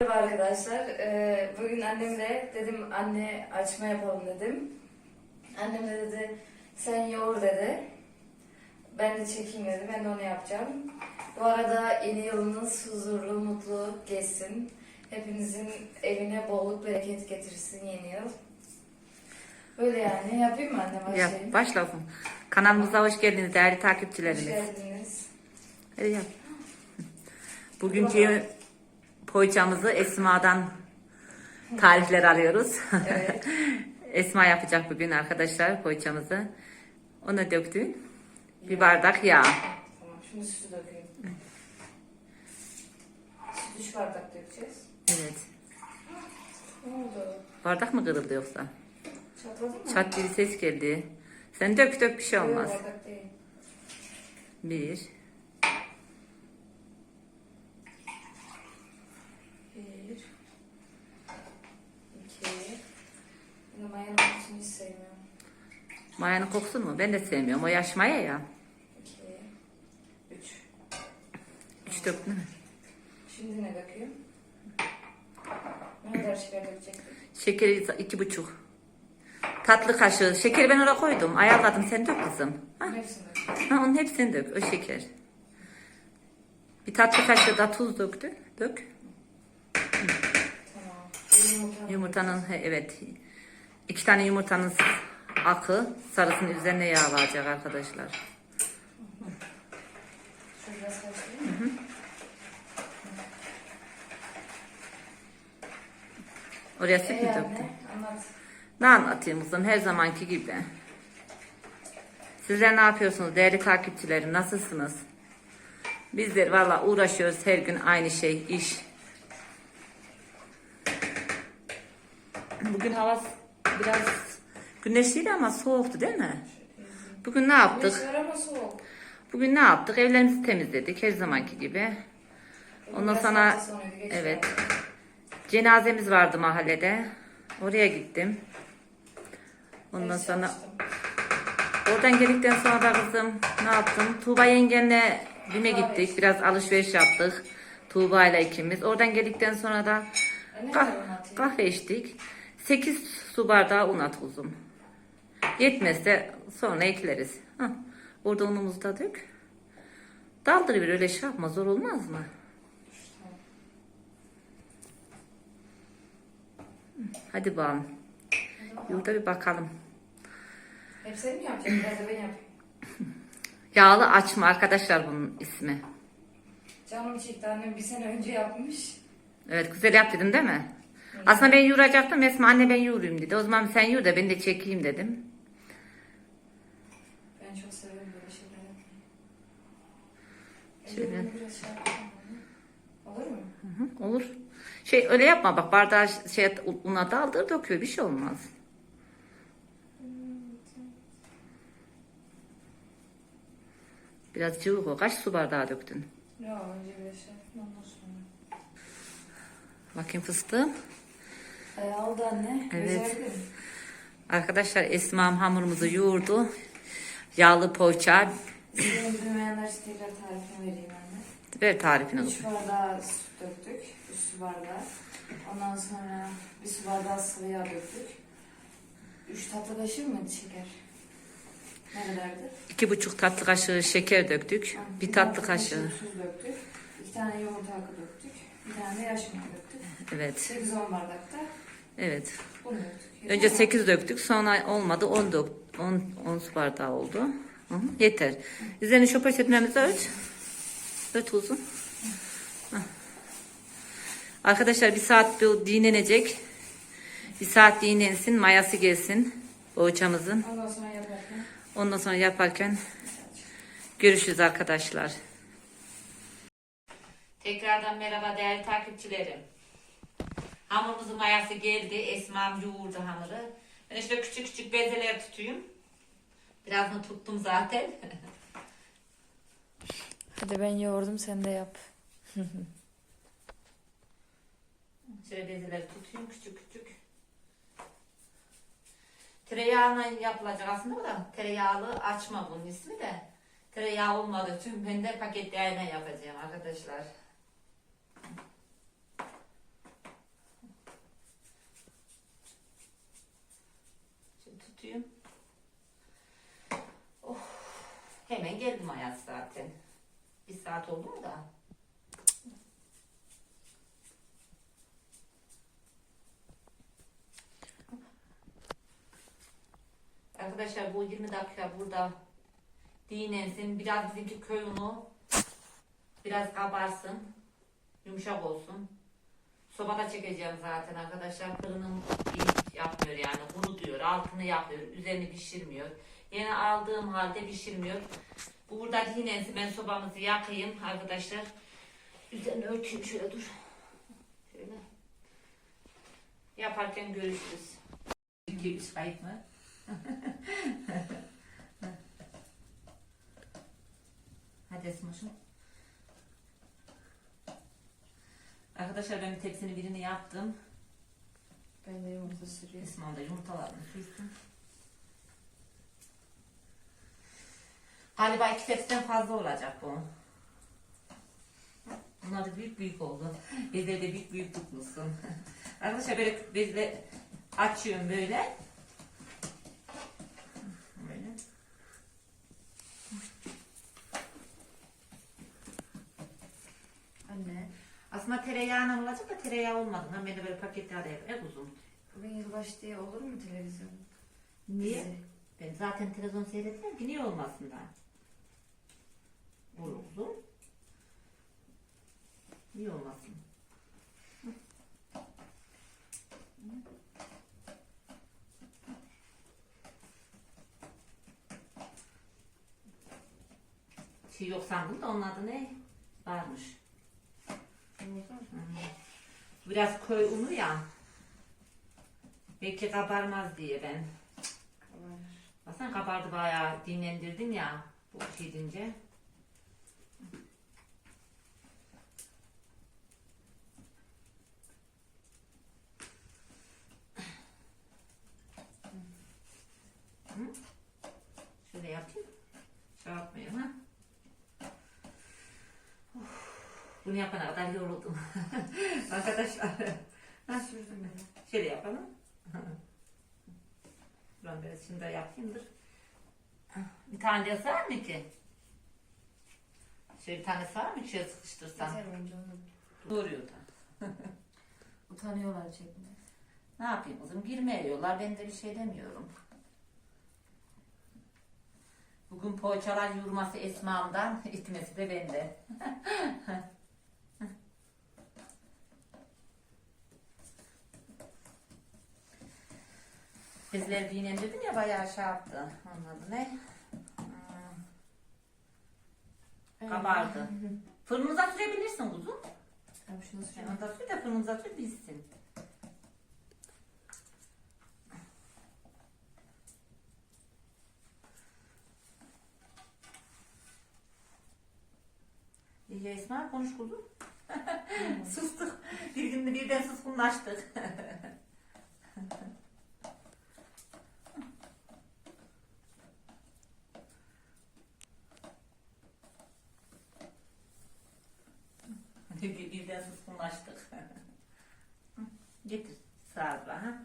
Merhaba arkadaşlar. Ee, bugün annemle dedim anne açma yapalım dedim. Annem de dedi sen yoğur dedi. Ben de çekeyim dedi. Ben de onu yapacağım. Bu arada yeni yılınız huzurlu, mutlu geçsin. Hepinizin evine bolluk, bereket getirsin yeni yıl. Böyle yani. Yapayım mı annem Yap, açayım? başlasın. Kanalımıza hoş geldiniz değerli Hoş takipçilerimiz. geldiniz. Hadi yap. Bugünkü poğaçamızı Esma'dan tarifler alıyoruz. Evet. Esma yapacak bugün arkadaşlar poğaçamızı. Ona döktün. Bir bardak yağ. Tamam. Şimdi sütü dökeyim. Sütü üç bardak dökeceğiz. Evet. Ne oldu? Bardak mı kırıldı yoksa? Çatladı mı? Çat diye ses geldi. Sen dök dök bir şey Yok, olmaz. bardak değil. Bir. Bir, iki, bunu mayanın kokusunu hiç sevmiyorum. Mayanın kokusu mu? Ben de sevmiyorum. O yaş maya ya. İki, üç. Üç döktün mü? Şimdi ne döküyorum? Ne kadar şeker dökecektim? Şekeri iki buçuk. Tatlı kaşığı. Şekeri ben oraya koydum. Ayarladım. Sen dök kızım. Ha? Hepsini döküyorum. Ha, onun hepsini dök. O şeker. Bir tatlı kaşığı da tuz döktün. Dök. Tamam. Yumurtanın he, evet. İki tane yumurtanın akı sarısının üzerine yağlayacak arkadaşlar. Oraya süt mü döktün? Ne anlatayım kızım her zamanki gibi. Sizler ne yapıyorsunuz değerli takipçilerim nasılsınız? Bizler valla uğraşıyoruz her gün aynı şey iş. Bugün hava biraz güneşliydi ama soğuktu değil mi? Bugün ne yaptık? Güneş var ama soğuk. Bugün ne yaptık? Evlerimizi temizledik her zamanki gibi. Ondan Biraz sonra hafta sonuydu, geç evet kaldı. cenazemiz vardı mahallede. Oraya gittim. Ondan Ders sonra çalıştım. oradan geldikten sonra da kızım ne yaptım? Tuğba yengenle BİM'e gittik. Biraz alışveriş yaptık. Tuğba ile ikimiz. Oradan geldikten sonra da kah- kahve içtik. 8 su bardağı un at kuzum. Yetmezse sonra ekleriz. Hah. Orada unumuzu da dök. Daldırıver öyle şey yapma zor olmaz mı? Hadi bakalım. Yurda bir bakalım. Hep sen mi yapacaksın? Biraz da ben yapayım. Yağlı açma arkadaşlar bunun ismi. Canım çekti annem bir sene önce yapmış. Evet güzel yap dedim değil mi? Aslında ben yoğuracaktım. Esma anne ben yoğurayım dedi. O zaman sen yoğur da ben de çekeyim dedim. Ben çok severim böyle şeyler yapmayı. Şöyle. Biraz şey? Olur mu? Hı, olur. Şey öyle yapma bak bardağı şey una daldır döküyor bir şey olmaz. Biraz cıvık o. Kaç su bardağı döktün? Yok önce bir şey ondan sonra. Bakayım fıstığım. E, oldu anne. Evet. Güzel? Arkadaşlar Esma'm hamurumuzu yoğurdu. Yağlı poğaça. Bilmeyenler için tekrar tarifini vereyim anne. Ver tarifini. 3 bardağı süt döktük. 3 su bardağı. Ondan sonra bir su bardağı sıvı yağ döktük. 3 tatlı kaşığı mı şeker? Ne kadardı? iki buçuk tatlı kaşığı şeker döktük. Bir tatlı kaşığı. Tuz döktük. 2 tane yumurta akı döktük. Bir tane de yaş maya döktük. Evet. 8-10 bardakta Evet. bunu döktük. Önce Yeter mi? 8 döktük sonra olmadı 10 dök 10 10 su bardağı oldu. Hı hı, yeter. Üzerini şopaş etmemizi öt. Öt uzun. Hı. Arkadaşlar bir saat bu dinlenecek. Bir saat dinlensin, mayası gelsin poğaçamızın. Ondan sonra yaparken Ondan sonra yaparken görüşürüz arkadaşlar. Tekrardan merhaba değerli takipçilerim. Hamurumuzun mayası geldi. Esma'm yoğurdu hamuru. Ben işte küçük küçük bezeler tutuyum. Biraz mı tuttum zaten. Hadi ben yoğurdum sen de yap. Şöyle bezeleri tutuyum küçük küçük. Tereyağına yapılacak aslında da tereyağlı açma bunun ismi de. Tereyağı olmadığı için ben de paketli ayna yapacağım arkadaşlar. tutayım. Oh, hemen geldim hayat zaten. Bir saat oldu mu da? Arkadaşlar bu 20 dakika burada dinlensin. Biraz bizimki köy unu biraz kabarsın. Yumuşak olsun. Sobada çekeceğim zaten arkadaşlar. Fırınım hiç yapmıyor yani. Kuru diyor. Altını yapıyor. Üzerini pişirmiyor. Yine aldığım halde pişirmiyor. Bu burada dinlensin. Ben sobamızı yakayım arkadaşlar. Üzerini örteyim şöyle dur. Şöyle. Yaparken görüşürüz. Giriş kayıt mı? Hadi Esmaşım. Arkadaşlar ben bir tepsinin birini yaptım. Ben de yumurta sürüyorum. Esma'm da yumurtalarını sürsün. Galiba iki tepsiden fazla olacak bu. Bunlar da büyük büyük oldu. Bezleri de büyük büyük tutmuşsun. Arkadaşlar böyle bezle açıyorum böyle. Böyle. Anne, Aslında tereyağına olacak da tereyağı olmadı. Ben de böyle paketlerde yapayım. uzun. bugün yılbaşı diye olur mu televizyon? Niye? Dizi. Ben zaten televizyon seyretmiyorum ki niye olmasın da. Olur uzun. Niye olmasın? Şey yok sandım da onun adı ne? Varmış. Biraz köy unu ya. Belki kabarmaz diye ben. Aslında kabardı bayağı dinlendirdin ya bu. Hı? Şöyle yapayım. Şey yapmayayım ha. Bunu yapana kadar yoruldum. Arkadaşlar. Ben. Şöyle yapalım. Ben biraz şimdi yapayım dur. Bir tane de sığar mı ki? Şöyle bir tane sığar mı ki şöyle sıkıştırsan? Yeter bence onu. Doğruyor da. Utanıyorlar çekmeye. Ne yapayım kızım? Girmiyorlar. Ben de bir şey demiyorum. Bugün poğaçalar yurması Esma'mdan, itmesi de bende. Bizler dinlendirdim ya bayağı şey yaptı. Anladın ne? Hmm, Kabardı. Fırınıza sürebilirsin kuzum. Tamam şunu sürüyorum. onda sür de fırınıza sür bilsin. İyi Esma konuş kuzum. Sustuk. Bir günde birden suskunlaştık. Bir- birden suskunlaştık. Hı, Getir sağlıkla ha.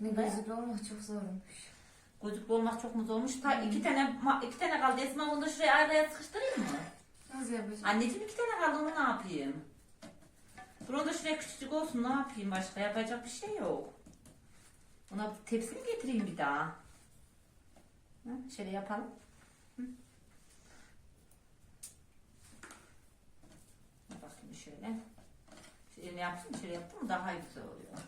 Ne gözlüklü olmak çok zormuş. Gözlüklü olmak çok mu zormuş? Ta iki tane ma- iki tane kaldı. Esma onu da şuraya araya sıkıştırayım mı? Nasıl yapacağım? Anneciğim iki tane kaldı onu ne yapayım? Dur onu da şuraya küçücük olsun ne yapayım başka yapacak bir şey yok. Buna bir tepsi mi getireyim bir daha? Hı, şöyle yapalım. Hı. Bakayım şöyle. Şöyle yapsın şöyle yaptım daha güzel oluyor.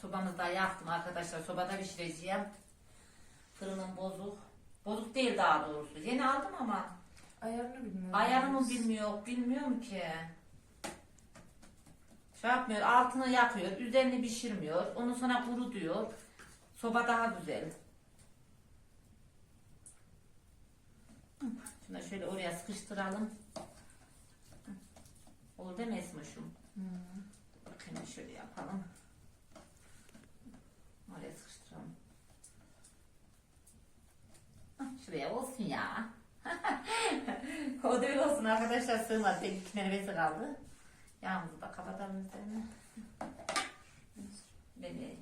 Sobamızı da yaktım arkadaşlar. Sobada pişireceğim. Fırınım bozuk. Bozuk değil daha doğrusu. Yeni aldım ama Ayarını bilmiyorum. ayarımı bilmiyor. Bilmiyorum ki. Şey yapmıyor. Altını yakıyor. Üzerini pişirmiyor. Ondan sonra kuru diyor. Soba daha güzel. Şunu da şöyle oraya sıkıştıralım. Değil mi Esmoş'um? Hı. Bakayım şöyle yapalım. Oraya sıkıştıralım. Hah, Şuraya olsun ya. o öyle olsun arkadaşlar sığmadı. Tek iki tane bezi kaldı. Yağımızı da kapatalım üzerine. Beni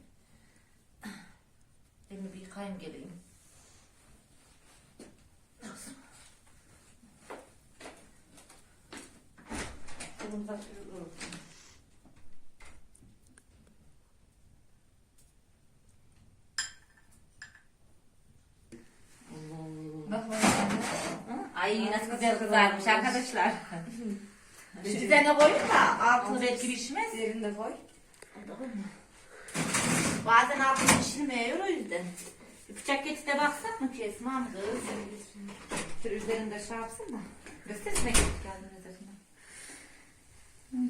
Elimi bir yıkayayım geleyim. Kolumuza sürüyoruz. Bak bak. Ay nasıl güzel kızarmış arkadaşlar. Şu üzerine koyun da altını belki pişmez. Diğerini de koy. Bazen altını pişirmiyor o yüzden. Bir bıçak getir de baksak mı ki mı kız? Şöyle üzerinde şey yapsın da. Göstersene getir geldin üzerine. Hmm.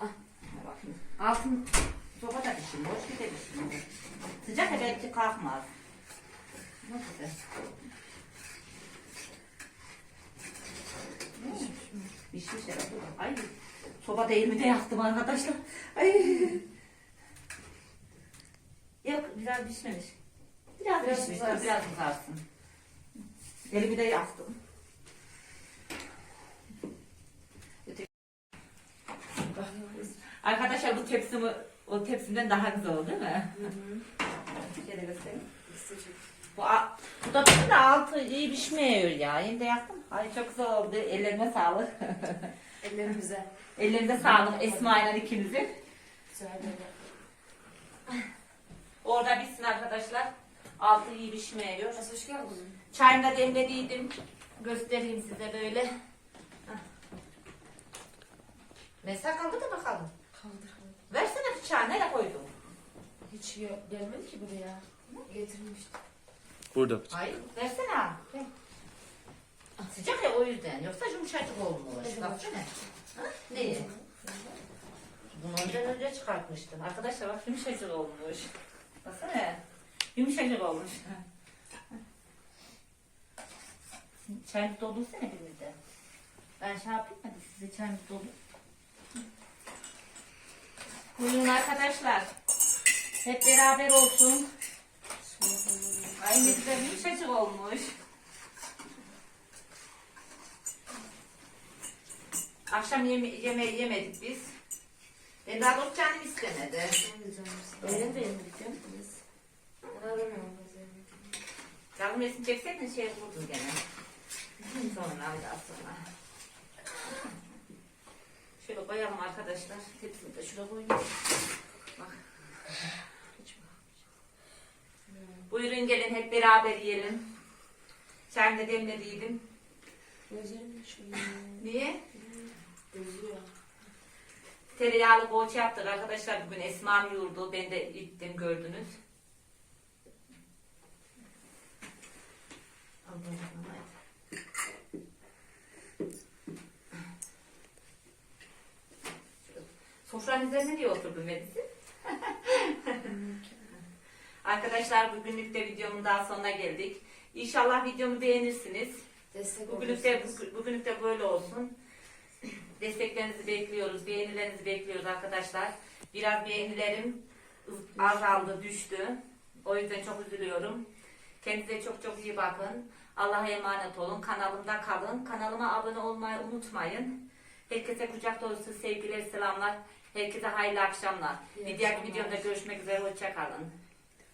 Ah, bakayım. Altın da pişirmiyor, bir de pişirmiyor. Sıcak ya belki kalkmaz. Güzel. Pişmiş herhalde. Ay soba değil mi de yaktım arkadaşlar. Ay. Yok biraz pişmemiş. Biraz, Biraz pişmiş. kızarsın. Biraz kızarsın. Elimi de yaktım. Arkadaşlar bu tepsimi o tepsimden daha güzel oldu değil mi? Şöyle göstereyim. Bu, a- bu da bizim de altı iyi pişmiyor ya. Yine de yaktım. Ay çok güzel oldu. Ellerime sağlık. Ellerimize. Ellerinize sağlık Esma ile ikinizin. Güzel böyle. Orada bitsin arkadaşlar. Altı iyi pişmiyor. Nasıl hoş geldin? Çayını da demlediydim. Göstereyim size böyle. Mesela kaldı da bakalım. Kaldır. Versene bıçağı. Nereye koydun? Hiç yok. Gelmedi ki buraya. Getirmiştim. Burada. Hayır. Versene. ha. Ver. Sıcak ya o yüzden. Yoksa yumuşacık olmuş. Baksana. Ha? Neyi? Bunu önceden önce çıkartmıştım. Arkadaşlar bak yumuşacık olmuş. Baksana. Yumuşacık olmuş. Çayını doldursana birlikte. Ben şey yapayım hadi size çayını doldur. Buyurun arkadaşlar. Hep beraber olsun. Ay ne güzel yumuşacık olmuş. Akşam yeme yemeği yemedik biz. Ben daha doğrusu canım istemedi. Öyle mi yemedik ya? Biz. Ben aramıyorum. Canım resim çekseydin şey vurdun gene. Sonra bir daha sonra. Şöyle koyalım arkadaşlar. Tepsini de şuraya koyayım. Bak. Buyurun gelin hep beraber yiyelim. Çayını da demlediydim. Gözlerim şöyle. Niye? Gözüyor. Tereyağlı poğaça yaptık arkadaşlar bugün Esma'm yoğurdu. Ben de gittim gördünüz. Allah'ım, hadi. Sofranın üzerine niye oturdun Melis'i? Arkadaşlar bugünlük de videomun daha sonuna geldik. İnşallah videomu beğenirsiniz. Destek Bugünlük de, bugünlük de böyle olsun. Desteklerinizi bekliyoruz, beğenilerinizi bekliyoruz arkadaşlar. Biraz beğenilerim azaldı, düştü. O yüzden çok üzülüyorum. Kendinize çok çok iyi bakın. Allah'a emanet olun. Kanalımda kalın. Kanalıma abone olmayı unutmayın. Herkese kucak dolusu sevgiler, selamlar. Herkese hayırlı akşamlar. Bir diğer videomda görüşmek üzere. Hoşçakalın.